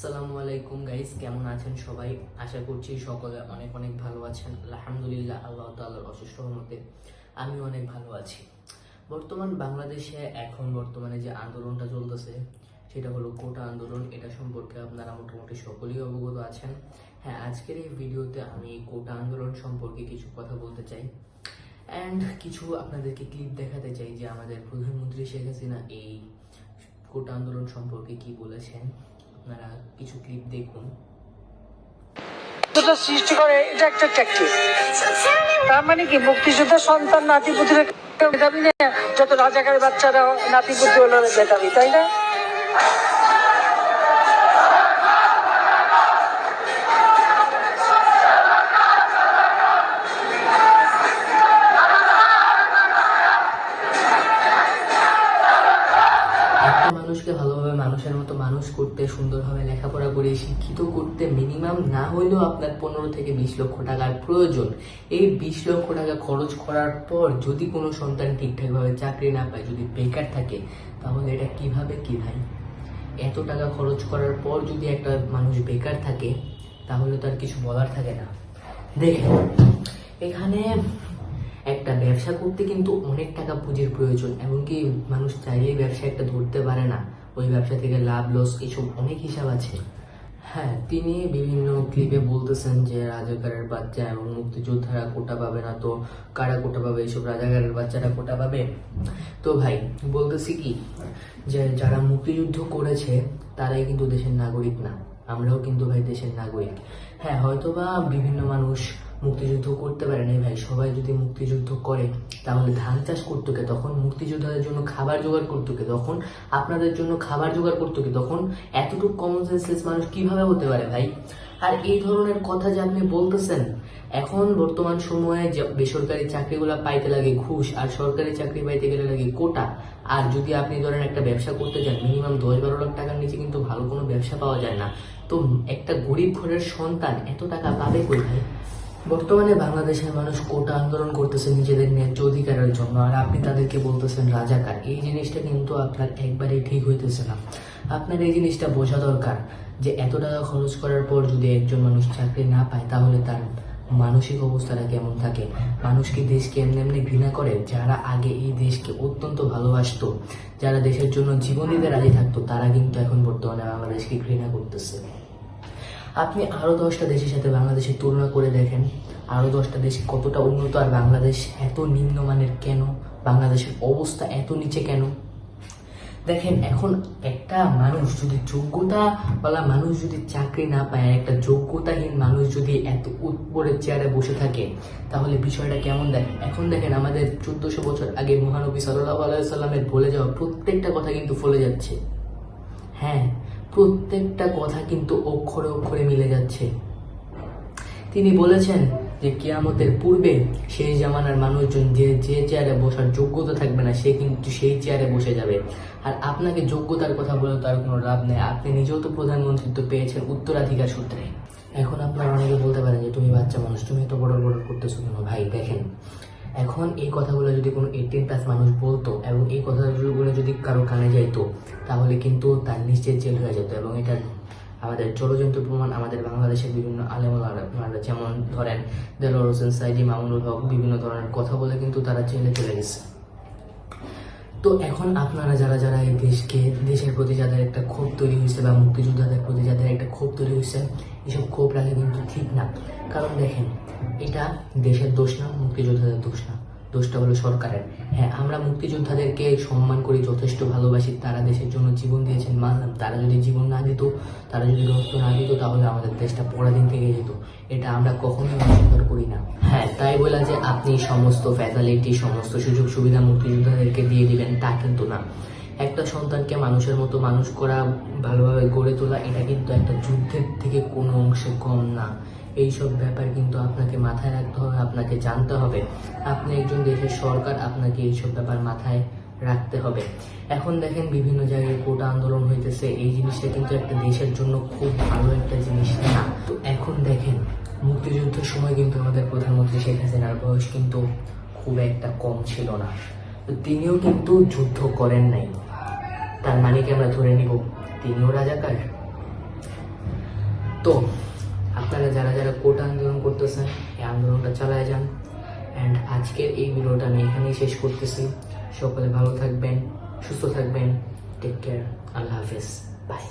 আসসালামু আলাইকুম গাইস, কেমন আছেন সবাই? আশা করছি সকলে অনেক অনেক ভালো আছেন। আলহামদুলিল্লাহ, আল্লাহ তাআলার অশেষ রহমতে আমি অনেক ভালো আছি। বর্তমান বাংলাদেশে এখন বর্তমানে যে আন্দোলনটা চলতেছে, সেটা হলো কোটা আন্দোলন। এটা সম্পর্কে আপনারা মোটামুটি সকলেই অবগত আছেন। হ্যাঁ আজকের এই ভিডিওতে আমি কোটা আন্দোলন সম্পর্কে কিছু কথা বলতে চাই। অ্যান্ড কিছু আপনাদেরকে ক্লিপ দেখাতে চাই যে আমাদের প্রধানমন্ত্রী শেখ হাসিনা এই কোটা আন্দোলন সম্পর্কে কি বলেছেন। আপনারা কিছু ক্লিপ দেখুন। যুদ্ধটা সৃষ্টি করে, এটা একটা ট্যাকটিক তার মানে কি, মুক্তিযুদ্ধ সন্তান, নাতিপুতিরা মেধাবী যত রাজাকারের বাচ্চারা নাতি নাতিপুতি হলো মেধাবী, তাই না? মানুষকে ভালোভাবে মানুষের মতো মানুষ করতে, সুন্দরভাবে লেখাপড়া করে শিক্ষিত করতে মিনিমাম না হইলেও আপনার পনেরো থেকে বিশ লক্ষ টাকার প্রয়োজন। এই বিশ লক্ষ টাকা খরচ করার পর যদি কোনো সন্তান ঠিকঠাকভাবে চাকরি না পায়, যদি বেকার থাকে, তাহলে এটা কীভাবে কি ভাই? এত টাকা খরচ করার পর যদি একটা মানুষ বেকার থাকে, তাহলে তার কিছু বলার থাকে না। দেখেন, এখানে একটা ব্যবসা করতে কিন্তু অনেক টাকা পুঁজির প্রয়োজন, এমনকি মানুষ চাইলেই ব্যবসা একটা ধরতে পারে না। ওই ব্যবসা থেকে লাভ লস এসব অনেক হিসাব আছে। হ্যাঁ তিনি বিভিন্ন ক্লিপে বলতেছেন যে রাজাকারের বাচ্চা এবং মুক্তিযোদ্ধারা কোটা পাবে না তো, কারা কোটা পাবে? এইসব রাজাকারের বাচ্চারা কোটা পাবে? তো ভাই, বলতেছি কি? যে যারা মুক্তিযুদ্ধ করেছে, তারাই কিন্তু দেশের নাগরিক না। আমরাও কিন্তু ভাই দেশের নাগরিক। হ্যাঁ হয়তোবা বিভিন্ন মানুষ মুক্তিযুদ্ধ করতে পারে না ভাই। সবাই যদি মুক্তিযুদ্ধ করে, তাহলে ধান চাষ করতো কে? তখন মুক্তিযোদ্ধাদের জন্য খাবার জোগাড় করতো কে? তখন আপনাদের জন্য খাবার জোগাড় করতো কে? তখন এতটুকু কমন সেন্সলেস মানুষ কীভাবে হতে পারে ভাই? আর এই ধরনের কথা যে আপনি বলতেছেন, এখন বর্তমান সময়ে যে বেসরকারি চাকরিগুলো পাইতে লাগে ঘুষ, আর সরকারি চাকরি পাইতে গেলে লাগে কোটা। আর যদি আপনি ধরেন একটা ব্যবসা করতে যান মিনিমাম দশ বারো লাখ টাকার নিচে কিন্তু ভালো কোনো ব্যবসা পাওয়া যায় না। তো একটা গরিব ঘরের সন্তান এত টাকা পাবে ভাই? বর্তমানে বাংলাদেশের মানুষ কোটা আন্দোলন করতেছে নিজেদের ন্যায্য অধিকারের জন্য। আর আপনি তাদেরকে বলতেছেন রাজাকার। এই জিনিসটা কিন্তু আপনার একবারেই ঠিক হইতেছে না। আপনার এই জিনিসটা বোঝা দরকার যে এত টাকা খরচ করার পর যদি একজন মানুষ চাকরি না পায়, তাহলে তার মানসিক অবস্থাটা কেমন থাকে? মানুষ কি দেশকে এমনি এমনি ঘৃণা করে? যারা আগে এই দেশকে অত্যন্ত ভালোবাসতো, যারা দেশের জন্য জীবন দিতে রাজি থাকতো, তারা কিন্তু এখন বর্তমানে বাংলাদেশকে ঘৃণা করতেছে। আপনি আরও দশটা দেশের সাথে বাংলাদেশের তুলনা করে দেখেন। আরও দশটা দেশ কতটা উন্নত আর বাংলাদেশ এত নিম্নমানের কেন? বাংলাদেশের অবস্থা এত নিচে কেন? দেখেন, এখন একটা মানুষ যদি যোগ্যতা বলা মানুষ যদি চাকরি না পায় আর একটা যোগ্যতাহীন মানুষ যদি এত উপরের চেয়ারে বসে থাকে, তাহলে বিষয়টা কেমন দেখেন? এখন দেখেন আমাদের চোদ্দশো বছর আগে মহানবী সাল্লাহ আলাইসাল্লামের বলে যাওয়া প্রত্যেকটা কথা কিন্তু ফলে যাচ্ছে। হ্যাঁ প্রত্যেকটা কথা কিন্তু অক্ষরে অক্ষরে মিলে যাচ্ছে। তিনি বলেছেন যে কিয়ামতের পূর্বে সেই জামানার মানুষজন যে যে চেয়ারে বসার যোগ্যতা থাকবে না, সে কিন্তু সেই চেয়ারে বসে যাবে। আর আপনাকে যোগ্যতার কথা বলে তার কোনো লাভ নেই। আপনি নিজেও তো প্রধানমন্ত্রিত্ব পেয়েছেন উত্তরাধিকার সূত্রে। এখন আপনারা অনেকে বলতে পারেন যে, তুমি বাচ্চা মানুষ, তুমি তো বড় বড় করতেছো কেন? ভাই, দেখেন এখন এই কথাগুলো যদি কোনো এইটিন প্লাস মানুষ বলতো এবং এই কথাগুলো যদি কারও কানে যাইতো, তাহলে কিন্তু তার নিশ্চয় জেল হয়ে যেত এবং এটা আমাদের জলজন্ত প্রমাণ আমাদের বাংলাদেশের বিভিন্ন আলেমারা যেমন ধরেন দেলোর হোসেন সাইদি, মামুনুল হক, বিভিন্ন ধরনের কথা বলে কিন্তু তারা জেলে চলে গেছে। তো এখন আপনারা যারা যারা এই দেশকে, দেশের প্রতি যাদের একটা ক্ষোভ তৈরি হয়েছে বা মুক্তিযোদ্ধাদের প্রতি যাদের একটা ক্ষোভ তৈরি হয়েছে, এসব ক্ষোভ রাখা কিন্তু ঠিক না। কারণ দেখেন, এটা দেশের দোষ না, মুক্তিযোদ্ধাদের দোষ না। দোষটা হলো সরকারের। হ্যাঁ আমরা মুক্তিযোদ্ধাদেরকে সম্মান করি, যথেষ্ট ভালোবাসি, তারা দেশের জন্য জীবন দিয়েছেন, মানলাম। তারা যদি জীবন না দিত, তারা যদি রক্ত না দিত, তাহলে আমাদের দেশটা পরাধীন থেকে যেত। এটা আমরা কখনোই অস্বীকার করি না। হ্যাঁ তাই বলা যে আপনি সমস্ত ফ্যাসালিটি সমস্ত সুযোগ সুবিধা মুক্তিযোদ্ধাদেরকে দিয়ে দিবেন, তা কিন্তু না। একটা সন্তানকে মানুষের মতো মানুষ করা, ভালোভাবে গড়ে তোলা, এটা কিন্তু একটা যুদ্ধের থেকে কোনো অংশে কম না। এইসব ব্যাপার কিন্তু আপনাকে মাথায় রাখতে হবে, আপনাকে জানতে হবে। আপনি একজন দেশের সরকার, আপনাকে এইসব ব্যাপার মাথায় রাখতে হবে। এখন দেখেন বিভিন্ন জায়গায় কোটা আন্দোলন হইতেছে, এই জিনিসটা কিন্তু একটা দেশের জন্য খুব ভালো একটা জিনিস না। এখন দেখেন, মুক্তিযুদ্ধের সময় কিন্তু আমাদের প্রধানমন্ত্রী শেখ হাসিনার বয়স কিন্তু খুব একটা কম ছিল না। তিনিও কিন্তু যুদ্ধ করেন নাই। তার মানে কি আমরা ধরে নিব, তিনিও রাজাকার? তো আপনারা যারা যারা কোট আন্দোলন করতেছেন, এই আন্দোলনটা চালায় যান। অ্যান্ড আজকের এই ভিডিওটা আমি এখানেই শেষ করতেছি। সকলে ভালো থাকবেন, সুস্থ থাকবেন। টেক কেয়ার আল্লাহ হাফেজ। বাই